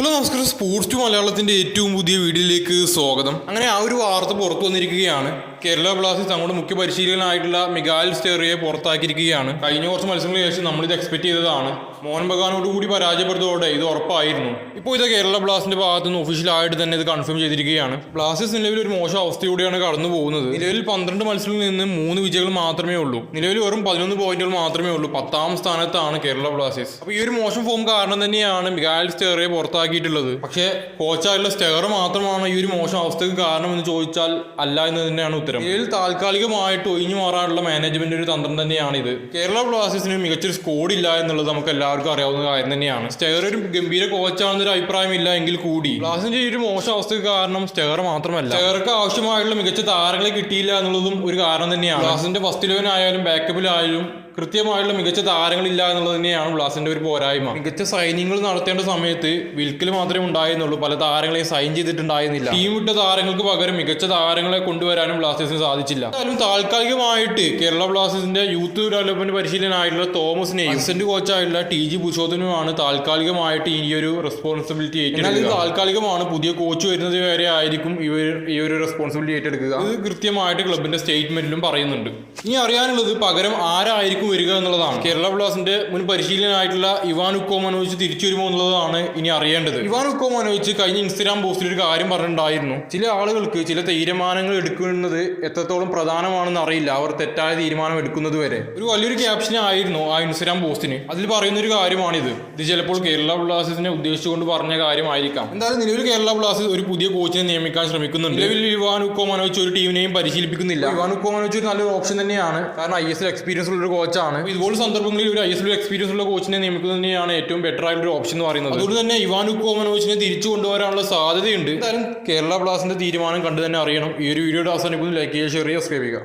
Hello നമസ്കാരം. Sports മലയാളത്തിന്റെ ഏറ്റവും പുതിയ വീഡിയോയിലേക്ക് സ്വാഗതം. അങ്ങനെ ആ ഒരു വാർത്ത പുറത്തു വന്നിരിക്കുകയാണ്. കേരള ബ്ലാസ്റ്റേഴ്സ് തങ്ങളുടെ മുഖ്യ പരിശീലകനായിട്ടുള്ള മിഗാൽ സ്റ്റെറിയെ പുറത്താക്കിയിരിക്കുകയാണ്. കഴിഞ്ഞ കുറച്ച് മത്സരങ്ങൾക്ക് ശേഷം നമ്മളിത് എക്സ്പെക്ട് ചെയ്തതാണ്. മോഹൻ ബഗാനോട് കൂടി പരാജയപ്പെടുന്നതോടെ ഇത് ഉറപ്പായിരുന്നു. ഇപ്പോൾ ഇത് കേരള ബ്ലാസ്റ്റിന്റെ ഭാഗത്ത് നിന്ന് ഒഫീഷ്യലായിട്ട് തന്നെ ഇത് കൺഫേം ചെയ്തിരിക്കുകയാണ്. ബ്ലാസ്റ്റേഴ്സ് നിലവിൽ ഒരു മോശം അവസ്ഥയോടെയാണ് കടന്നു പോകുന്നത്. നിലവിൽ പന്ത്രണ്ട് മത്സരങ്ങളിൽ നിന്ന് മൂന്ന് വിജയങ്ങൾ മാത്രമേ ഉള്ളൂ. നിലവിൽ വെറും പതിനൊന്ന് പോയിന്റുകൾ മാത്രമേ ഉള്ളൂ. പത്താം സ്ഥാനത്താണ് കേരള ബ്ലാസ്റ്റേഴ്സ്. അപ്പോൾ ഈ ഒരു മോശം ഫോം കാരണം തന്നെയാണ് മിഗാൽ സ്റ്റെറിയെ പുറത്താക്കിയിട്ടുള്ളത്. പക്ഷേ കോച്ചായിട്ടുള്ള സ്റ്റെയർ മാത്രമാണ് ഈ ഒരു മോശം അവസ്ഥയ്ക്ക് കാരണം എന്ന് ചോദിച്ചാൽ അല്ല എന്ന് തന്നെയാണ് ഉത്തരം ഇതിൽ താൽക്കാലികമായിട്ട് ഒഴിഞ്ഞു മാറാനുള്ള മാനേജ്മെന്റ് ഒരു തന്ത്രം തന്നെയാണ് ഇത് കേരള ബ്ലാസ്റ്റേഴ്സിന് മികച്ചൊരു സ്കോഡ് ഇല്ല എന്നുള്ളത് നമുക്ക് എല്ലാവർക്കും അറിയാവുന്ന കാര്യം തന്നെയാണ്. സ്റ്റെയർ ഒരു ഗംഭീര കോച്ചാണെന്നൊരു അഭിപ്രായം ഇല്ല എങ്കിൽ കൂടി. ബ്ലാസ്റ്റേഴ്സിന്റെ ഒരു മോശം അവസ്ഥയ്ക്ക് കാരണം സ്റ്റെയർ മാത്രമല്ല. സ്റ്റെയർക്ക് ആവശ്യമായിട്ടുള്ള മികച്ച താരങ്ങളെ കിട്ടിയില്ല എന്നുള്ളതും ഒരു കാരണം തന്നെയാണ്. ബ്ലാസ്റ്റേഴ്സിന്റെ ഫസ്റ്റ് ഇലവനായാലും ബാക്കപ്പിലായാലും കൃത്യമായിട്ടുള്ള മികച്ച താരങ്ങളില്ല എന്നുള്ളത് തന്നെയാണ് ബ്ലാസിന്റെ ഒരു പോരായ്മ. മികച്ച സൈനിങ്ങൾ നടത്തേണ്ട സമയത്ത് വിൽക്കൽ മാത്രമേ ഉണ്ടായിരുന്നുള്ളൂ. പല താരങ്ങളെയും സൈൻ ചെയ്തിട്ടുണ്ടായിരുന്നില്ല. ടീം വിട്ട താരങ്ങൾക്ക് പകരം മികച്ച താരങ്ങളെ കൊണ്ടുവരാനും ബ്ലാസ്റ്റേഴ്സിന് സാധിച്ചില്ല. എന്നാലും താൽക്കാലികമായിട്ട് കേരള ബ്ലാസ്റ്റേഴ്സിന്റെ യൂത്ത് ഡെവലപ്മെന്റ് പരിശീലനായിട്ടുള്ള തോമസിനെയും അസിസ്റ്റന്റ് കോച്ചായിട്ടുള്ള ടി ജി ഭൂഷോധനുമാണ് താൽക്കാലികമായിട്ട് ഈ ഒരു റെസ്പോൺസിബിലിറ്റി ഏറ്റെടുക്കുക. താൽക്കാലികമാണ്. പുതിയ കോച്ച് വരുന്നത് വരെ ആയിരിക്കും ഇവർ ഈ ഒരു റെസ്പോൺസിബിലിറ്റി ഏറ്റെടുക്കുക. ഇത് കൃത്യമായിട്ട് ക്ലബിന്റെ സ്റ്റേറ്റ്മെന്റിലും പറയുന്നുണ്ട്. ഇനി അറിയാനുള്ളത് പകരം ആരായിരിക്കും വരിക എന്നുള്ളതാണ്. കേരള ബ്ലാസിന്റെ മുൻ പരിശീലനായിട്ടുള്ള ഇവാൻ മനോജ് തിരിച്ചു വരുമോ എന്നുള്ളതാണ് ഇനി അറിയേണ്ടത്. ഇവാൻ മനോജ് കഴിഞ്ഞ ഇൻസ്റ്റഗ്രാം പോസ്റ്റിൽ ഒരു കാര്യം പറഞ്ഞിട്ടുണ്ടായിരുന്നു. ചില ആളുകൾക്ക് ചില തീരുമാനങ്ങൾ എടുക്കുന്നത് എത്രത്തോളം പ്രധാനമാണെന്ന് അറിയില്ല. അവർ തെറ്റായ തീരുമാനം എടുക്കുന്നത് വരെ. ഒരു വലിയൊരു ക്യാപ്ഷൻ ആയിരുന്നു ആ ഇൻസ്റ്റഗ്രാം പോസ്റ്റിന്. അതിൽ പറയുന്ന ഒരു കാര്യമാണിത്. ഇത് ചിലപ്പോൾ കേരള ബ്ലാസ്റ്റേഴ്സിനെ ഉദ്ദേശിച്ചുകൊണ്ട് പറഞ്ഞ കാര്യമായിരിക്കാം. എന്തായാലും നിലവിൽ കേരള ബ്ലാസ്റ്റേഴ്സ് ഒരു പുതിയ കോച്ചിനെ നിയമിക്കാൻ ശ്രമിക്കുന്നുണ്ട്. നിലവിൽ ഇവാൻ മനോജ് ഒരു ടീമിനെയും പരിശീലിപ്പിക്കുന്നില്ല. ഇവാൻ മനോജ് ഒരു നല്ലൊരു ഓപ്ഷൻ തന്നെയാണ്. കാരണം ഐ എസ് എൽ എക്സ്പീരിയൻസ് ഉള്ള ഒരു കോച്ചാണ് ഇതുപോലെ സന്ദർഭങ്ങളിൽ ഒരു ഐ എസ് എൽ എക്സ്പീരിയൻസ് ഉള്ള കോച്ചിനെ നിയമിക്കുന്നത് തന്നെയാണ് ഏറ്റവും ബെറ്റർ ആയിട്ടുള്ള ഒരു ഓപ്ഷൻ എന്ന് പറയുന്നത്. അതുകൊണ്ട് തന്നെ ഇവാൻ കോമനോച്ചിനെ തിരിച്ചു കൊണ്ടുവരാനുള്ള സാധ്യതയുണ്ട്. എന്തായാലും കേരള ബ്ലാസ്റ്റിന്റെ തീരുമാനം കണ്ടു തന്നെ അറിയണം. ഈ ഒരു വീഡിയോയുടെ അവസാനിക്കുന്നു. ലൈക്ക് ചെയ്യുക ഷെയർ ചെയ്യുക സബ്സ്ക്രൈബ് ചെയ്യുക.